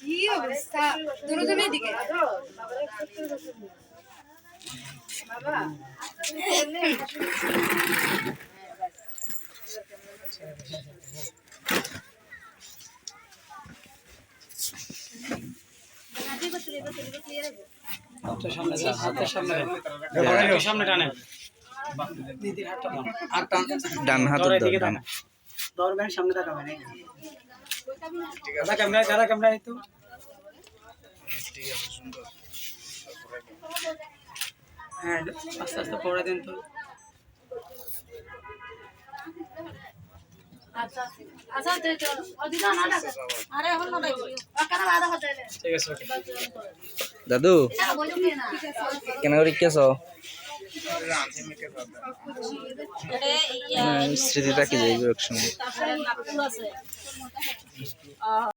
কি অবস্থা দুজনের দিকে সামনে টানে। ডান হাত ডান দরবেন সামনে তাকাবেন দাদা ক্যামেরা দাদা ক্যামেরা এই তো হ্যাঁ আস্তে আস্তে পড়ে দেন তো ঠিক আছে ওকে দাদু কেন করে কেছ স্মৃতিটা কি যাইবে এক সময়